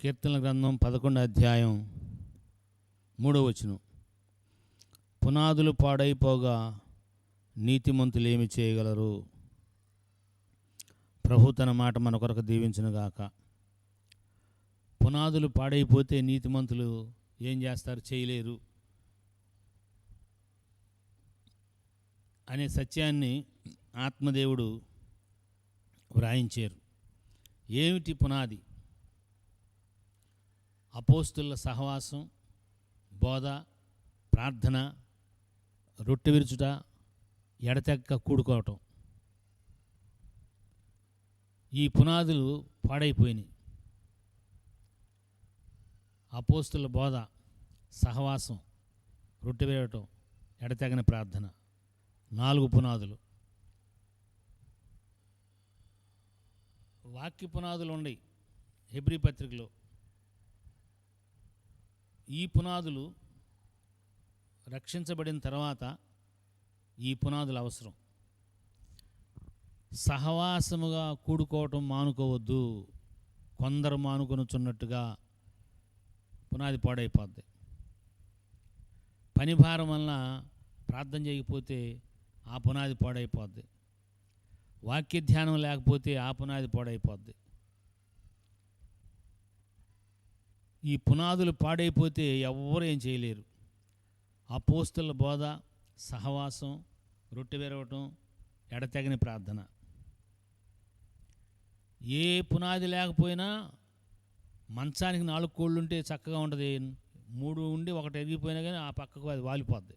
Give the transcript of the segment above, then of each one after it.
కీర్తన గ్రంథం పదకొండు అధ్యాయం మూడో వచనం. పునాదులు పాడైపోగా నీతిమంతులు ఏమి చేయగలరు? ప్రభు తన మాట మన కొరకు దీవించునుగాక పునాదులు పాడైపోతే నీతిమంతులు ఏం చేస్తారు? చేయలేరు. అనే సత్యాన్ని ఆత్మదేవుడు వ్రాయించారు. ఏమిటి పునాది? అపోస్తుల సహవాసం బోధ ప్రార్థన రొట్టె విరుచుట ఎడతెక్క కూడుకోవటం. ఈ పునాదులు పాడైపోయినాయి. అపోస్తుల బోధ సహవాసం రొట్టె వేయటం ఎడతెగని ప్రార్థన. నాలుగు పునాదులు. వాక్య పునాదులు ఉన్నాయి హెబ్రి పత్రికలో ఈ పునాదులు రక్షించబడిన తర్వాత ఈ పునాదులు అవసరం. సహవాసముగా కూడుకోవటం మానుకోవద్దు. కొందరు మానుకొనుచున్నట్టుగా పునాది పాడైపోద్ది. పని భారం వలన ప్రార్థన చేయకపోతే ఆ పునాది పాడైపోద్ది. వాక్య ధ్యానం లేకపోతే ఆ పునాది పాడైపోద్ది. ఈ పునాదులు పాడైపోతే ఎవ్వరు ఏం చేయలేరు. అపోస్తుల బోధ సహవాసం రొట్టె విరవటం ఎడతెగని ప్రార్థన. ఏ పునాది లేకపోయినా మంచానికి నాలుగు కోళ్ళు ఉంటే చక్కగా ఉంటుంది మూడు ఉండి ఒకటి ఎరిగిపోయినా కానీ ఆ పక్కకు అది వాలిపోద్ది.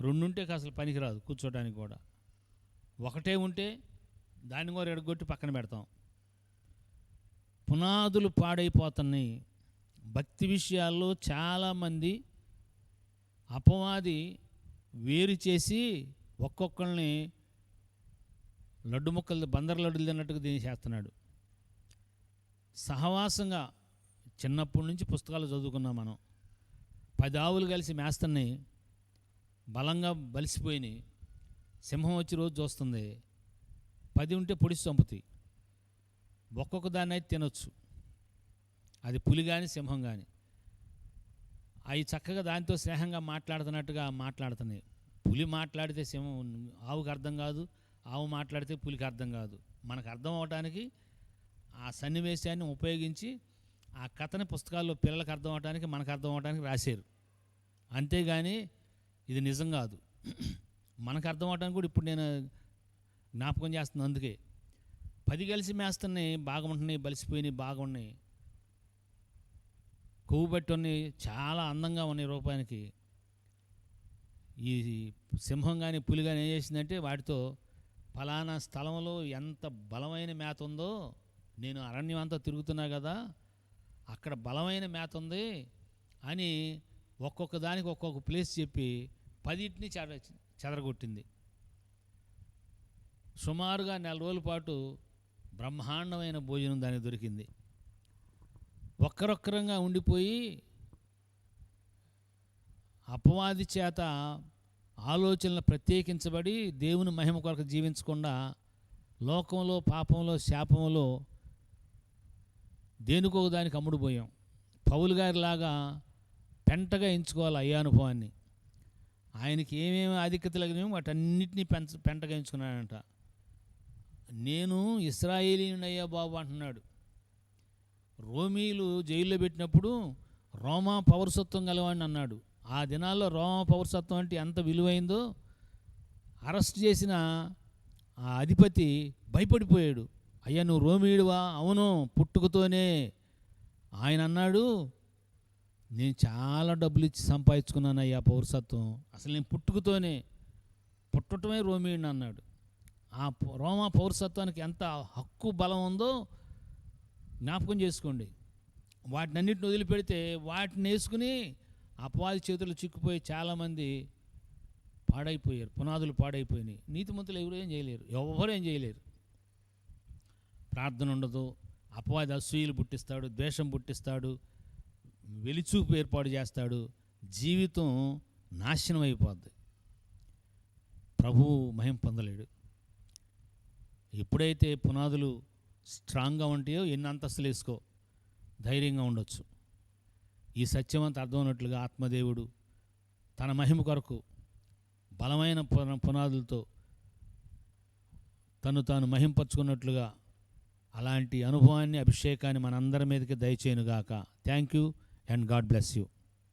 రెండు ఉంటే అసలు పనికిరాదు కూర్చోడానికి కూడా. ఒకటే ఉంటే దాన్ని కూడా ఎడగొట్టి పక్కన పెడతాం. పునాదులు పాడైపోతున్నాయి. భక్తి విషయాల్లో చాలామంది అపవాది వేరు చేసి ఒక్కొక్కరిని లడ్డు ముక్కలు బందర్ లడ్డులు తిన్నట్టుగా దీన్ని చేస్తున్నాడు సహవాసంగా చిన్నప్పటి నుంచి పుస్తకాలు చదువుకున్నాం మనం. పది ఆవులు కలిసి మేస్తున్నాయి. బలంగా బలిసిపోయినాయి. సింహం వచ్చి రోజు చూస్తుంది. పది ఉంటే పొడిచి చంపుతాయి ఒక్కొక్క దాన్ని అయితే తినొచ్చు. అది పులి కానీ సింహం కానీ అవి చక్కగా దానితో స్నేహంగా మాట్లాడుతున్నట్టుగా మాట్లాడుతున్నాయి. పులి మాట్లాడితే సింహం ఆవుకి అర్థం కాదు ఆవు మాట్లాడితే పులికి అర్థం కాదు. మనకు అర్థం అవడానికి ఆ సన్నివేశాన్ని ఉపయోగించి ఆ కథని పుస్తకాల్లో పిల్లలకు అర్థం అవడానికి మనకు అర్థం అవటానికి రాశారు. అంతేగాని ఇది నిజం కాదు. మనకు అర్థం అవడానికి కూడా ఇప్పుడు నేను జ్ఞాపకం చేస్తున్నాను అందుకే. పది కలిసి మేస్తున్నాయి బాగుంటున్నాయి బలిసిపోయినాయి బాగున్నాయి. కొవ్వు పెట్టి చాలా అందంగా ఉన్నాయి రూపానికి ఈ సింహం కానీ పులి కానీ ఏం చేసిందంటే వాటితో ఫలానా స్థలంలో ఎంత బలమైన మేత ఉందో నేను అరణ్యం అంతా తిరుగుతున్నా కదా అక్కడ బలమైన మేత ఉంది అని ఒక్కొక్క దానికి ఒక్కొక్క ప్లేస్ చెప్పి పదిటిని చెదరగొట్టింది. సుమారుగా నెల రోజుల పాటు బ్రహ్మాండమైన భోజనం దానికి దొరికింది. ఒక్కరొక్కరంగా ఉండిపోయి అపవాది చేత ఆలోచనలు ప్రత్యేకించబడి దేవుని మహిమ కొరకు జీవించకుండా లోకంలో పాపంలో శాపంలో దేనికో దానికి అమ్ముడుపోయాం పౌలు గారిలాగా పెంటగా ఎంచుకోవాలి అయ్యా అనుభవాన్ని. ఆయనకి ఏమేమి ఆధిక్యత కలిగినాయో వాటన్నిటినీ పెంచ పెంటగా ఎంచుకున్నాడంట. నేను ఇస్రాయేలీనయ్యా బాబు అంటున్నాడు. రోమీలు జైల్లో పెట్టినప్పుడు రోమా పౌరసత్వం గలవాడిని అన్నాడు. ఆ దినాల్లో రోమా పౌరసత్వం అంటే ఎంత విలువైందో అరెస్ట్ చేసిన ఆ అధిపతి భయపడిపోయాడు. అయ్యా నువ్వు రోమీయుడువా? అవును పుట్టుకతోనే. ఆయన అన్నాడు నేను చాలా డబ్బులు ఇచ్చి సంపాదించుకున్నాను అయ్యా పౌరసత్వం. అసలు నేను పుట్టుకతోనే పుట్టటమే రోమీయుడిని అన్నాడు. ఆ రోమా పౌరసత్వానికి ఎంత హక్కు బలం ఉందో జ్ఞాపకం చేసుకోండి. వాటినన్నింటిని వదిలిపెడితే వాటిని వేసుకుని అపవాది చేతులు చిక్కుపోయి చాలామంది పాడైపోయారు. పునాదులు పాడైపోయినాయి. నీతిమంతులు ఎవరు ఏం చేయలేరు. ఎవరు ఏం చేయలేరు. ప్రార్థన ఉండదు. అపవాది అసూయలు పుట్టిస్తాడు ద్వేషం పుట్టిస్తాడు వెలిచూపు ఏర్పాటు చేస్తాడు. జీవితం నాశనం అయిపోద్ది. ప్రభువు మహిం పొందలేడు. ఎప్పుడైతే పునాదులు స్ట్రాంగ్గా ఉంటాయో ఎన్ని అంతస్తులు వేసుకో? ధైర్యంగా ఉండొచ్చు. ఈ సత్యం అంత అర్థమైనట్లుగా ఆత్మదేవుడు తన మహిమ కొరకు బలమైన పున పునాదులతో తను తాను మహింపరచుకున్నట్లుగా అలాంటి అనుభవాన్ని అభిషేకాన్ని మనందరి మీదకి దయచేయనుగాక. Thank you and god bless you